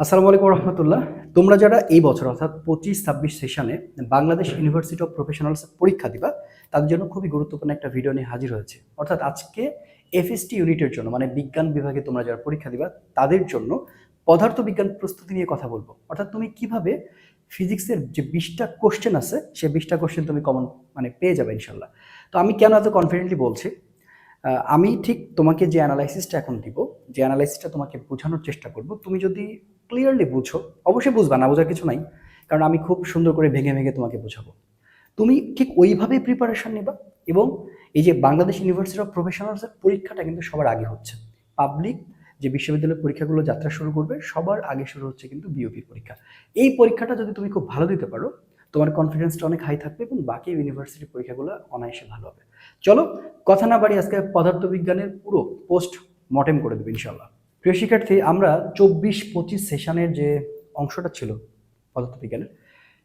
আসসালামু আলাইকুম রহমতুল্লাহ। তোমরা যারা এই বছর, অর্থাৎ পঁচিশ ছাব্বিশ সেশনে বাংলাদেশ ইউনিভার্সিটি অফ প্রফেশনালস পরীক্ষা দিবা, তাদের জন্য খুবই গুরুত্বপূর্ণ একটা ভিডিও নিয়ে হাজির হয়েছে। অর্থাৎ আজকে এফএসটি ইউনিটের জন্য মানে বিজ্ঞান বিভাগে তোমরা যারা পরীক্ষা দিবা, তাদের জন্য পদার্থবিজ্ঞান প্রস্তুতি নিয়ে কথা বলব। অর্থাৎ তুমি কীভাবে ফিজিক্সের যে বিশটা কোশ্চেন আছে, সে বিশটা কোশ্চেন তুমি কমন মানে পেয়ে যাবে ইনশাল্লাহ তো আমি কেন এত কনফিডেন্টলি বলছি? আমি ঠিক তোমাকে যে অ্যানালাইসিসটা এখন দিব, যে অ্যানালাইসিসটা তোমাকে বোঝানোর চেষ্টা করব, তুমি যদি ক্লিয়ারলি বুঝো, অবশ্যই বুঝবা, না বোঝার কিছু নাই, কারণ আমি খুব সুন্দর করে ভেঙে ভেঙে তোমাকে বোঝাবো। তুমি ঠিক ওইভাবেই প্রিপারেশন নেবা এবং এই যে বাংলাদেশ ইউনিভার্সিটি অফ প্রফেশনালসের পরীক্ষাটা কিন্তু সবার আগে হচ্ছে। পাবলিক যে বিশ্ববিদ্যালয়ের পরীক্ষাগুলো যাত্রা শুরু করবে, সবার আগে শুরু হচ্ছে কিন্তু বিওপির পরীক্ষা। এই পরীক্ষাটা যদি তুমি খুব ভালো দিতে পারো, তোমার কনফিডেন্সটা অনেক হাই থাকবে এবং বাকি ইউনিভার্সিটির পরীক্ষাগুলো অনায়াসে ভালো হবে। চলো কথা না বাড়ি আজকে পদার্থবিজ্ঞানের পুরো পোস্ট মটেম করে দেবো ইনশাল্লাহ প্রিয় শিক্ষার্থী, আমরা চব্বিশ পঁচিশ সেশনের যে অংশটা ছিল পদার্থবিজ্ঞানের,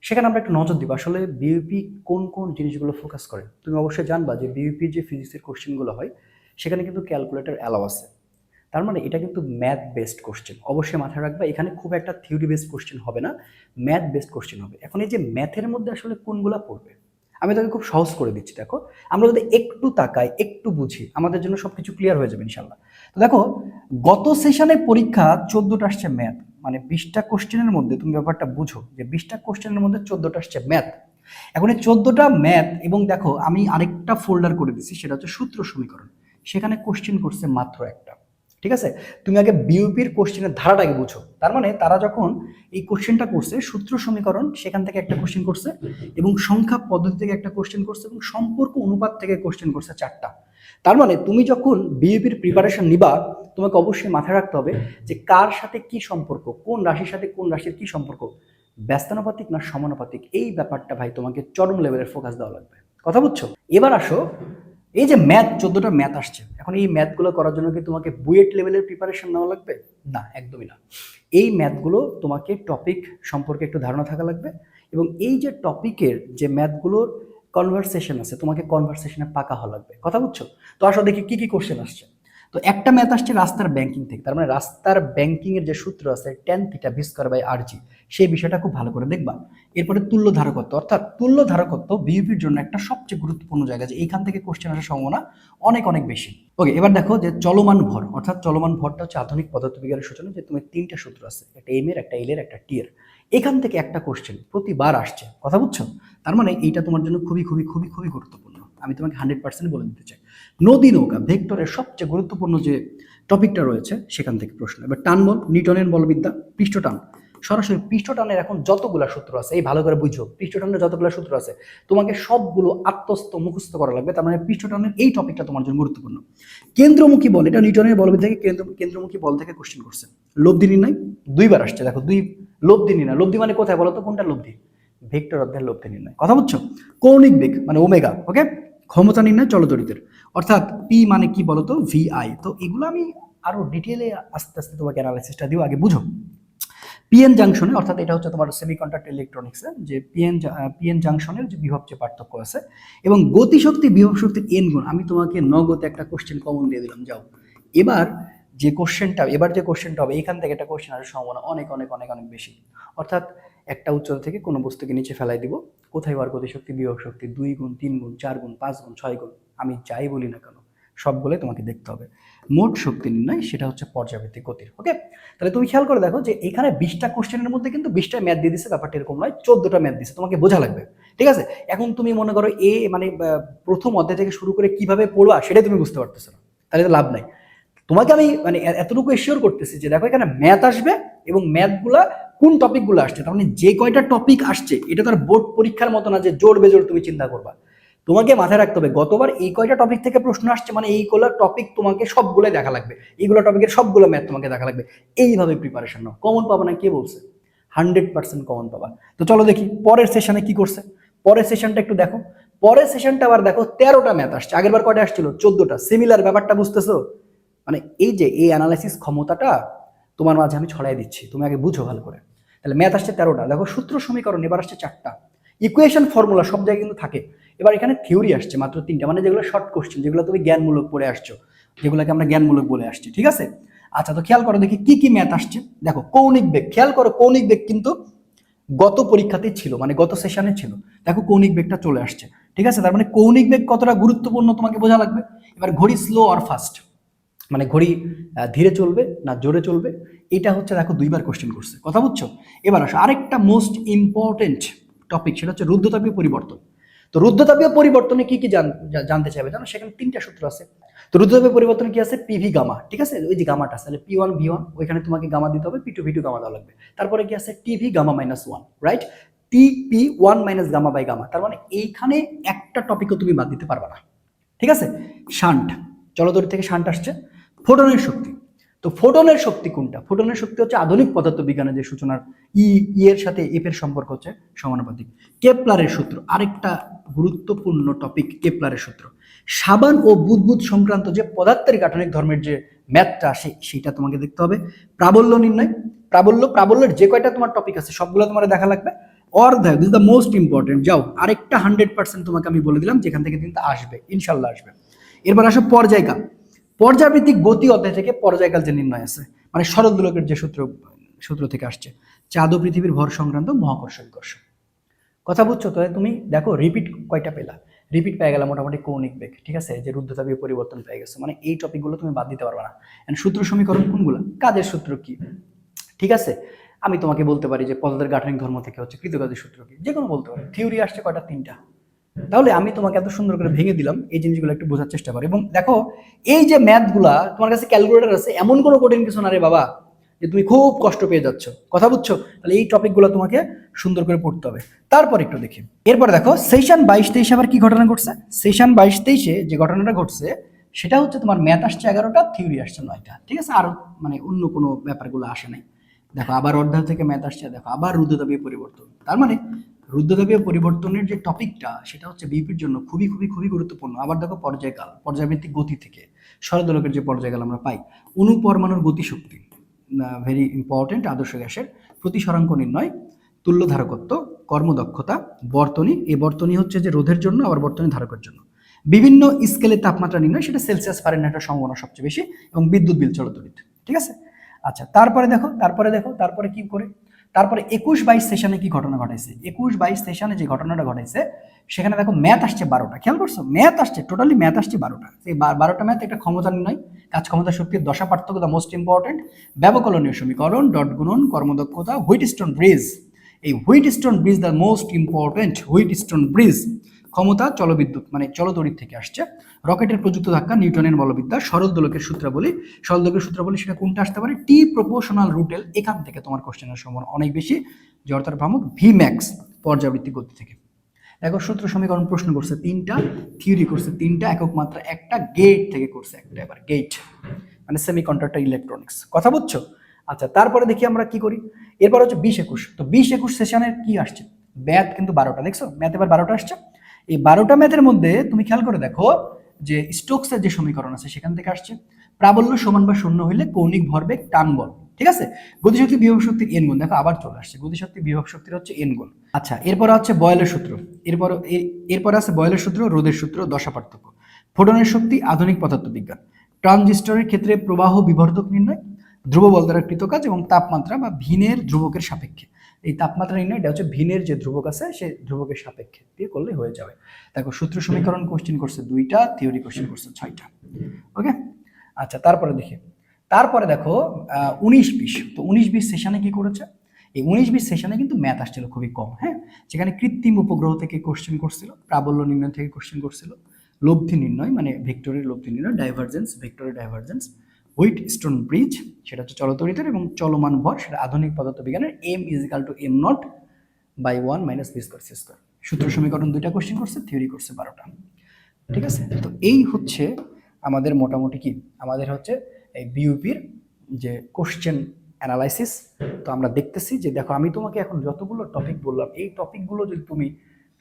সেখানে আমরা একটু নজর দিব, আসলে বিউপি কোন কোন জিনিসগুলো ফোকাস করে। তুমি অবশ্যই জানবা যে বিউপির যে ফিজিক্সের কোশ্চেনগুলো হয়, সেখানে কিন্তু ক্যালকুলেটর অ্যালাউ আছে। তার মানে এটা কিন্তু ম্যাথ বেসড কোশ্চেন অবশ্যই মাথায় রাখবা, এখানে খুব একটা থিওরি বেসড কোশ্চেন হবে না ম্যাথ বেসড কোশ্চেন হবে। এখন এই যে ম্যাথের মধ্যে আসলে কোনগুলা পড়বে? আমি তোকে খুব সহজ করে দিচ্ছি, দেখো। আমরা যদি একটু তাকাই, একটু বুঝি, আমাদের জন্য সব কিছু ক্লিয়ার হয়ে যাবে ইনশাল্লাহ তো দেখো, গত সেশনে পরীক্ষা চোদ্দোটা আসছে ম্যাথ মানে বিশটা কোশ্চেনের মধ্যে তুমি ব্যাপারটা বুঝো যে বিশটা কোশ্চেনের মধ্যে চোদ্দোটা আসছে ম্যাথ এখন এই চোদ্দোটা ম্যাথ এবং দেখো, আমি আরেকটা ফোল্ডার করে দিচ্ছি সেটা হচ্ছে সূত্র সমীকরণ। সেখানে কোশ্চেন করছে মাত্র একটা। ঠিক আছে? তুমি আগে বিউপির কোশ্চেনের ধারাটাকে বুঝো। তার মানে তারা যখন এই কোশ্চেনটা করছে, সূত্র সমীকরণ, সেখান থেকে একটা কোশ্চেন করছে এবং সংখ্যা পদ্ধতি থেকে একটা কোশ্চেন করছে এবং সম্পর্ক অনুপাত থেকে কোশ্চেন করছে চারটা। তার মানে তুমি যখন বিউপির প্রিপারেশন নিবা, তোমাকে অবশ্যই মাথায় রাখতে হবে যে কার সাথে কি সম্পর্ক, কোন রাশির সাথে কোন রাশির কি সম্পর্ক, ব্যস্তানুপাতিক না সমানুপাতিক, এই ব্যাপারটা ভাই তোমাকে চরম লেভেলের ফোকাস দেওয়া লাগবে। কথা বুঝছ? এবার আসো এই যে ম্যাথ চোদ্দটা ম্যাথ আসছে, এখন এই ম্যাথগুলো করার জন্য কি তোমাকে বুয়েট লেভেলের প্রিপারেশন নেওয়া লাগবে? না, একদমই না। এই ম্যাথগুলো তোমাকে টপিক সম্পর্কে একটু ধারণা থাকা লাগবে এবং এই যে টপিকের যে ম্যাথগুলোর কনভারসেশন আছে, তোমাকে কনভারসেশনে পাকা হওয়া লাগবে। কথা বুঝছ? তো আসলে দেখি কী কী কোশ্চেন আসছে। তো একটা ম্যাথ আসছে রাস্তার ব্যাংকিং থেকে। তার মানে রাস্তার ব্যাংকিং এর যে সূত্র আছে tan theta B square by R G সেই বিষয়টা খুব ভালো করে দেখবা। এরপরে তুল্য ধারকত্ব, অর্থাৎ তুল্য ধারকত্ব বিউপির জন্য একটা সবচেয়ে গুরুত্বপূর্ণ জায়গা যে এইখান থেকে কোশ্চেন আসার সম্ভাবনা অনেক অনেক বেশি। ওকে এবার দেখো যে চলমান ভর, অর্থাৎ চলমান ভরটা হচ্ছে আধুনিক পদার্থবিজ্ঞানের সূচনা যে তুমি তিনটা সূত্র আছে, একটা এম এর, একটা এল এর, একটা টি এর। এখান থেকে একটা কোশ্চেন প্রতিবার আসছে। কথা বুঝছ? তার মানে এইটা তোমার জন্য খুবই খুবই খুবই খুবই গুরুত্বপূর্ণ। আমি তোমাকে হান্ড্রেড পার্সেন্ট বলে দিতে চাই। নদী নৌকা, ভেক্টরের সবচেয়ে গুরুত্বপূর্ণ যে টপিকটা রয়েছে সেখান থেকে প্রশ্ন। এবার টান বল নিউটনের বলবিদ্যা, পৃষ্ঠটান। সরাসরি পৃষ্ঠটানের এখন যতগুলা সূত্র আছে, এই ভালো করে বুঝো, পৃষ্ঠটানের যতগুলা সূত্র আছে, তোমাকে সবগুলো আত্মস্থ, মুখস্থ করা লাগবে, তার মানে পৃষ্ঠটানের এই টপিকটা তোমার জন্য গুরুত্বপূর্ণ। কেন্দ্রমুখী বল, এটা নিউটনের বলবিদ থেকে কেন্দ্র, কেন্দ্রমুখী বল থেকে কোশ্চেন করছে। লব্ধি নির্ণয়, দুইবার আসছে, দেখো, দুই, লব্ধি নির্ণয়। লব্ধি মানে কোথায় বলো তো, কোনটা লব্ধি? ভেক্টর অধ্যায়ের লব্ধি নির্ণয়। কথা বুঝছ? কৌণিক বেগ মানে ওমেগা ওকে ক্ষমতা নির্ণয় চলতরিতের অর্থাৎ পি মানে কি বলতো? ভিআই তো এগুলো আমি আরও ডিটেলে আস্তে আস্তে তোমাকে অ্যানালাইসিসটা দিব আগে বুঝো। পিএন জাংশনে অর্থাৎ এটা হচ্ছে তোমার সেমিকন্ডাক্টর ইলেকট্রনিক্সে যে পিএন পিএন জাংশনের যে বিভব যে পার্থক্য আছে, এবং গতিশক্তি বিভব শক্তির এন গুণ। আমি তোমাকে নগদে একটা কোশ্চেন কমন দিয়ে দিলাম, যাও। এবার যে কোশ্চেনটা এবার যে কোশ্চেনটা হবে, এখান থেকে একটা কোশ্চেন আসার সম্ভাবনা অনেক অনেক অনেক অনেক বেশি। অর্থাৎ একটা উচ্চতা থেকে কোনো বস্তুকে নিচে ফেলাই দিব। কোথায় বার গতিশক্তি বিভব শক্তি, দুই গুণ, তিন গুণ, চার গুণ, পাঁচ গুণ, ছয় গুণ, আমি যাই বলি না কেন সবগুলোই তোমাকে দেখতে হবে। মোট শক্তি নির্ণয়, সেটা হচ্ছে পর্যাবৃত্তি গতির ওকে তাহলে তুমি খেয়াল করে দেখো যে এখানে বিশটা কোশ্চেনের মধ্যে কিন্তু বিশটা ম্যাথ দিয়ে দিচ্ছে ব্যাপারটা এরকম নয়, চোদ্দটা ম্যাথ দিচ্ছে তোমাকে বোঝা লাগবে, ঠিক আছে? এখন তুমি মনে করো এ মানে প্রথম অধ্যায় থেকে শুরু করে কীভাবে পড়বা, সেটাই তুমি বুঝতে পারতেছো না, তাহলে তো লাভ নাই। তোমাকে আমি মানে এতটুকু এশিওর করতেছি যে দেখো এখানে ম্যাথ আসবে এবং ম্যাথগুলা কোন টপিকগুলো আসছে? তার মানে যে কয়টা টপিক আসছে, এটা তার বোর্ড পরীক্ষার মতো না যে জোর বেজোর তুমি চিন্তা করবা। তোমাকে মাথায় রাখতে হবে, গতবার এই কয়টা টপিক থেকে প্রশ্ন আসছে মানে এইগুলো টপিক তোমাকে সবগুলো দেখা লাগবে। এইগুলো টপিকের সবগুলো ম্যাথ তোমাকে দেখা লাগবে। এইভাবে প্রিপারেশন নাও। কমন পাবা না কে বলছে? হান্ড্রেড পার্সেন্ট কমন পাবা। তো চলো দেখি, পরের সেশনে কি করছে? পরের সেশনটা একটু দেখো। পরের সেশনটা আবার দেখো, তেরোটা ম্যাথ আসছে। আগেরবার কয়টা আসছিল? চোদ্দটা। সিমিলার ব্যাপারটা বুঝতেছো? মানে এই যে এই অ্যানালাইসিস ক্ষমতাটা তোমার মাঝে আমি ছড়াই দিচ্ছি। তুমি আগে বুঝো ভালো করে। তাহলে ম্যাথ আসছে তেরোটা। দেখো সূত্র সমীকরণ, এবার আসছে চারটা। ইকুয়েশন ফর্মুলা সব জায়গায় কিন্তু থাকে। এবার এখানে থিওরি আসছে মাত্র তিনটা। মানে যেগুলো শর্ট কোশ্চেন যেগুলো তুমি জ্ঞানমূলক পড়ে আসছো, যেগুলোকে আমরা জ্ঞানমূলক বলে আসছি, ঠিক আছে? আচ্ছা তো খেয়াল করো দেখি কি কি ম্যাথ আসছে। দেখো, কৌণিক বেগ। খেয়াল করো কৌণিক বেগ কিন্তু গত পরীক্ষাতেই ছিল মানে গত সেশনে ছিল। দেখো কৌণিক বেগটা চলে আসছে, ঠিক আছে? তার মানে কৌণিক বেগ কতটা গুরুত্বপূর্ণ তোমাকে বোঝা লাগবে? এবার ঘড়ি স্লো আর ফাস্ট মানে ঘড়ি ধীরে চলবে না জোরে চলবে? এটা হচ্ছে দেখো দুইবার কোশ্চেন করছে। কথা বুঝছ? এবার আসো, আরেকটা মোস্ট ইম্পর্টেন্ট টপিক সেটা হচ্ছে রুদ্ধতাপীয় পরিবর্তন। তো রুদ্ধতাপীয় পরিবর্তনে কি কি জানতে চাইবে জানো? সেখানে তিনটা সূত্র আছে। তো রুদ্ধতাপীয় পরিবর্তন কি আছে? পিভি গামা ঠিক আছে? ওই যে গামাটা আছে পি ওয়ান ভি ওয়ান ওইখানে তোমাকে গামা দিতে হবে P two V two gamma দেওয়া লাগবে। তারপরে কি আছে? TV gamma minus one right T P one minus gamma by gamma তার মানে এইখানে একটা টপিকও তুমি বাদ দিতে পারবে না। ঠিক আছে? শান্ট জলদরি থেকে শান্ট আসছে। ফোটনের শক্তি তো ফোটনের শক্তি কোনটা? ফোটনের শক্তি হচ্ছে আধুনিক পদার্থ বিজ্ঞানের যে সূচনার ই ই এর সাথে এফ এর সম্পর্ক হচ্ছে সমানুপাতিক। কেপলারের সূত্র, আরেকটা গুরুত্বপূর্ণ টপিক কেপলারের সূত্র। সাবান ও বুদবুদ সংক্রান্ত যে পদার্থের গাঠনিক ধর্মের যে ম্যাথটা আসে সেটা তোমাকে দেখতে হবে। প্রাবল্য নির্ণয়। প্রাবল্য, প্রাবল্যের যে কয়টা তোমার টপিক আছে, সবগুলো তোমার দেখা লাগবে। অর্ধায় দিস দ্য মোস্ট ইম্পর্টেন্ট যাও, আরেকটা হান্ড্রেড পার্সেন্ট তোমাকে আমি বলে দিলাম, যেখান থেকে কিন্তু আসবে, ইনশাল্লাহ আসবে। এরপর আসো পর্যায়কাল পর্যাবৃত্তিক গতি অধ্যায় থেকে পর্যায়কাল যে নির্ণয় আছে মানে দোলকের যে সূত্র সূত্র থেকে আসছে চাঁদ ও পৃথিবীর ভর সংক্রান্ত মহাকর্ষ বিকর্ষ কথা বুঝছ? তো তুমি দেখো রিপিট কয়টা পেলা? রিপিট পেয়ে গেলে মোটামুটি কৌণিক বেগ, ঠিক আছে? যে রুদ্ধতাপীয় পরিবর্তন পেয়ে গেছে মানে এই টপিকগুলো তুমি বাদ দিতে পারবে না। সূত্র সমীকরণ কোনগুলো? কাজের সূত্র কি? ঠিক আছে? আমি তোমাকে বলতে পারি যে পদার্থের গাঠনিক ধর্ম থেকে হচ্ছে কৃতকাজের সূত্র কি? যে কোনো বলতে পারি। থিওরি আসছে কয়টা? তিনটা। তাহলে আমি তোমাকে এত সুন্দর করে ভেঙে দিলাম, এই জিনিসগুলো একটু বোঝার চেষ্টা করো। এবং দেখো, এই যে ম্যাথগুলা, তোমার কাছে ক্যালকুলেটর আছে, এমন কোনো কঠিন কিছু না রে বাবা, যে তুমি খুব কষ্ট পেয়ে যাচ্ছ। কথা বুঝছ? তাহলে এই টপিকগুলো তোমাকে সুন্দর করে পড়তে হবে। তারপর একটু দেখি। এরপর দেখো, সেশন বাইশ তেইশে আবার কি ঘটনা ঘটছে? সেশন বাইশ তেইশে যে ঘটনাটা ঘটছে, সেটা হচ্ছে তোমার ম্যাথ আসছে এগারোটা, থিওরি আসছে নয়টা। ঠিক আছে? আর মানে অন্য কোনো ব্যাপারগুলো আসে নাই। দেখো, আবার অর্ধায় থেকে ম্যাথ আসছে, দেখো, আবার রুদ্রতাপীয় পরিবর্তন। তার মানে রুদ্রতাপীয় পরিবর্তনের যে টপিকটা, সেটা হচ্ছে বিপির জন্য খুবই খুবই খুবই গুরুত্বপূর্ণ। আবার দেখো পর্যায়কাল, পর্যায়ভিত্তিক গতি থেকে। সরদোলকের যে পর্যায়কাল আমরা পাই, অনুপরমাণুর গতিশক্তি ভেরি ইম্পর্টেন্ট আদর্শ গ্যাসের প্রতিসরাঙ্ক নির্ণয় তুল্য ধারকত্ব কর্মদক্ষতা, বর্তনী এই বর্তনী হচ্ছে যে রোধের জন্য, আবার বর্তনী ধারকের জন্য। বিভিন্ন স্কেলের তাপমাত্রা নির্ণয়, সেটা সেলসিয়াস ফারেনহাইটের সম্ভাবনা সবচেয়ে বেশি এবং বিদ্যুৎ বিল চলতরিত ঠিক আছে? আচ্ছা তারপরে দেখো তারপরে দেখো, তারপরে কি করে? তারপরে একুশ বাইশ সেশনে কি ঘটনা ঘটাইছে? একুশ বাইশ সেশনে যে ঘটনাটা ঘটাইছে, সেখানে দেখো ম্যাথ আসছে বারোটা। খেয়াল করছ? ম্যাথ আসছে টোটালি ম্যাথ আসছে বারোটা। এই বারোটা ম্যাথ একটা ক্ষমতা নির্ণয় কাজ ক্ষমতা শক্তির দশা পার্থক্য দ্য মোস্ট ইম্পর্টেন্ট ব্যবকলনীয় সমীকরণ ডট গুণন, কর্মদক্ষতা হুইট স্টোন ব্রিজ এই Wheatstone bridge the most important Wheatstone bridge ক্ষমতা চলবিদ্যুৎ মানে চলতড়িৎ থেকে আসছে। রকেটের প্রযুক্ত ধাক্কা, নিউটনের বলবিদ্যা সরল দোলকের সূত্রাবলী। সরল দোলকের সূত্রাবলী সেটা কোনটা আসতে পারে? টি প্রপোর্শনাল রুটেল এখান থেকে তোমার কোশ্চেনের সম্ভাবনা অনেক বেশি। জড়তার ভ্রামক ভি ম্যাক্স পর্যাবৃত্তিক গতি থেকে। দেখো, সূত্র সমীকরণ প্রশ্ন করছে তিনটা থিওরি করছে তিনটা, একক মাত্রা একটা গেট থেকে করছে একটা এবার গেট মানে সেমি কন্ডাক্টর ইলেকট্রনিক্স কথা বুঝছ? আচ্ছা তারপরে দেখি আমরা কি করি? এরপর হচ্ছে বিশ একুশ। তো বিশ একুশ সেশনের কি আসছে? ম্যাথ কিন্তু বারোটা, দেখছ? ম্যাথ এবার বারোটা আসছে। এই বারোটা ম্যাথের মধ্যে তুমি খেয়াল করে দেখো যে স্টোকসের যে সমীকরণ আছে সেখান থেকে আসছে। প্রাবল্য সমান বা শূন্য হইলে কৌণিক ভরবেগ টান বল, ঠিক আছে? গতিশক্তি বিভব শক্তির এন গুণ। দেখো, আবার চলে আসছে। গতিশক্তি বিভব শক্তির হচ্ছে এন গুণ। আচ্ছা এরপর হচ্ছে বয়লের সূত্র। এরপর এরপর আছে বয়লের সূত্র রোদের সূত্র, দশা পার্থক্য। ফোটনের শক্তি আধুনিক পদার্থবিজ্ঞান। ট্রানজিস্টরের ক্ষেত্রে প্রবাহ বিবর্ধক নির্ণয় ধ্রুব বল দ্বারা কৃত কাজ এবং তাপমাত্রা বা ভিনের ধ্রুবকের সাপেক্ষে। এই তাপমাত্রা নির্ণয়, এটা হচ্ছে ভিনের যে ধ্রুবক আছে, সে ধ্রুবকের সাপেক্ষে দিয়ে করলে হয়ে যাবে। দেখো, সূত্র সমীকরণ কোশ্চেন করছে দুইটা থিওরি কোশ্চেন করছে ছয়টা। ওকে আচ্ছা তারপরে দেখি। তারপরে দেখো উনিশ বিশ। তো উনিশ বিশ সেশনে কি করেছে? এই উনিশ বিশ সেশনে কিন্তু ম্যাথ আসছিল খুবই কম হ্যাঁ? যেখানে কৃত্রিম উপগ্রহ থেকে কোশ্চেন করছিল, প্রাবল্য নির্ণয় থেকে কোশ্চেন করছিল। লব্ধি নির্ণয় মানে ভেক্টরের লব্ধি নির্ণয় ডাইভারজেন্স ভেক্টরের ডাইভারজেন্স হুইট স্টোন ব্রিজ, সেটা হচ্ছে চলতরিতের এবং চলমান ভর, সেটা আধুনিক পদার্থবিজ্ঞানের M is equal to M naught by one minus V square C square সূত্র সমীকরণ দুইটা কোশ্চেন করছে থিওরি করছে বারোটা। ঠিক আছে? তো এই হচ্ছে আমাদের মোটামুটি কি? আমাদের হচ্ছে এই বিউপির যে কোশ্চেন অ্যানালাইসিস তো আমরা দেখতেছি যে, দেখো, আমি তোমাকে এখন যতগুলো টপিক বললাম, এই টপিকগুলো যদি তুমি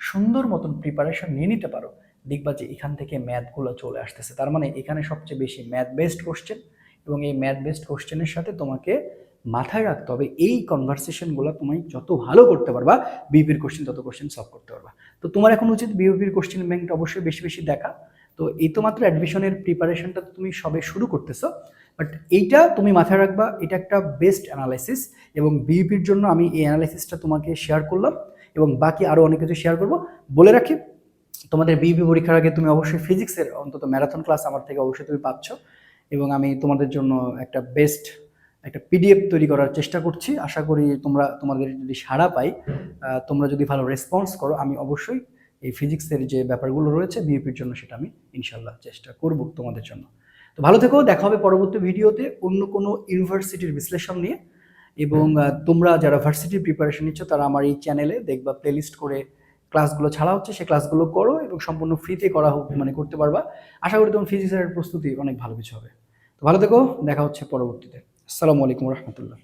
সুন্দর মতন প্রিপারেশন নিয়ে নিতে পারো, দেখবা যে এখান থেকে ম্যাথগুলো চলে আসতেছে। তার মানে এখানে সবচেয়ে বেশি ম্যাথ বেসড কোশ্চেন এবং এই ম্যাথ বেসড কোশ্চেনের সাথে তোমাকে মাথায় রাখতে হবে, এই কনভারসেশনগুলো তুমি যত ভালো করতে পারবা বিউপির কোশ্চেন তত কোশ্চেন সলভ করতে পারবা। তো তোমার এখন উচিত বিউপির কোশ্চেন ব্যাংকটা অবশ্যই বেশি বেশি দেখা। তো এই তো মাত্র অ্যাডমিশনের প্রিপারেশনটা তুমি সবে শুরু করতেছো বাট এইটা তুমি মাথায় রাখবা, এটা একটা বেস্ট অ্যানালাইসিস এবং বিইপির জন্য আমি এই অ্যানালাইসিসটা তোমাকে শেয়ার করলাম এবং বাকি আরও অনেক কিছু শেয়ার করব। বলে রাখি, তোমাদের বিইপি পরীক্ষার আগে তুমি অবশ্যই ফিজিক্সের অন্তত ম্যারাথন ক্লাস আমার থেকে অবশ্যই তুমি পাচ্ছ। এবং আমি তোমাদের জন্য একটা বেস্ট একটা পিডিএফ তৈরি করার চেষ্টা করছি। আশা করি তোমরা, তোমাদের যদি সাড়া পাই তোমরা যদি ভালো রেসপন্স করো, আমি অবশ্যই এই ফিজিক্সের যে ব্যাপারগুলো রয়েছে বিএপির জন্য সেটা আমি ইনশাল্লাহ চেষ্টা করব তোমাদের জন্য। তো ভালো থেকো, দেখা হবে পরবর্তী ভিডিওতে অন্য কোনো ইউনিভার্সিটির বিশ্লেষণ নিয়ে। এবং তোমরা যারা ভার্সিটির প্রিপারেশন নিচ্ছ, তারা আমার এই চ্যানেলে দেখবা প্লেলিস্ট করে ক্লাসগুলো ছাড়া হচ্ছে সেই ক্লাসগুলো করো এবং সম্পূর্ণ ফ্রিতে করা হোক মানে করতে পারবা। আশা করি তোমার ফিজিক্সের প্রস্তুতি অনেক ভালো কিছু হবে। ভালো থেকো দেখা হচ্ছে পরবর্তীতে। আসসালামু আলাইকুম রহমতুল্লাহ।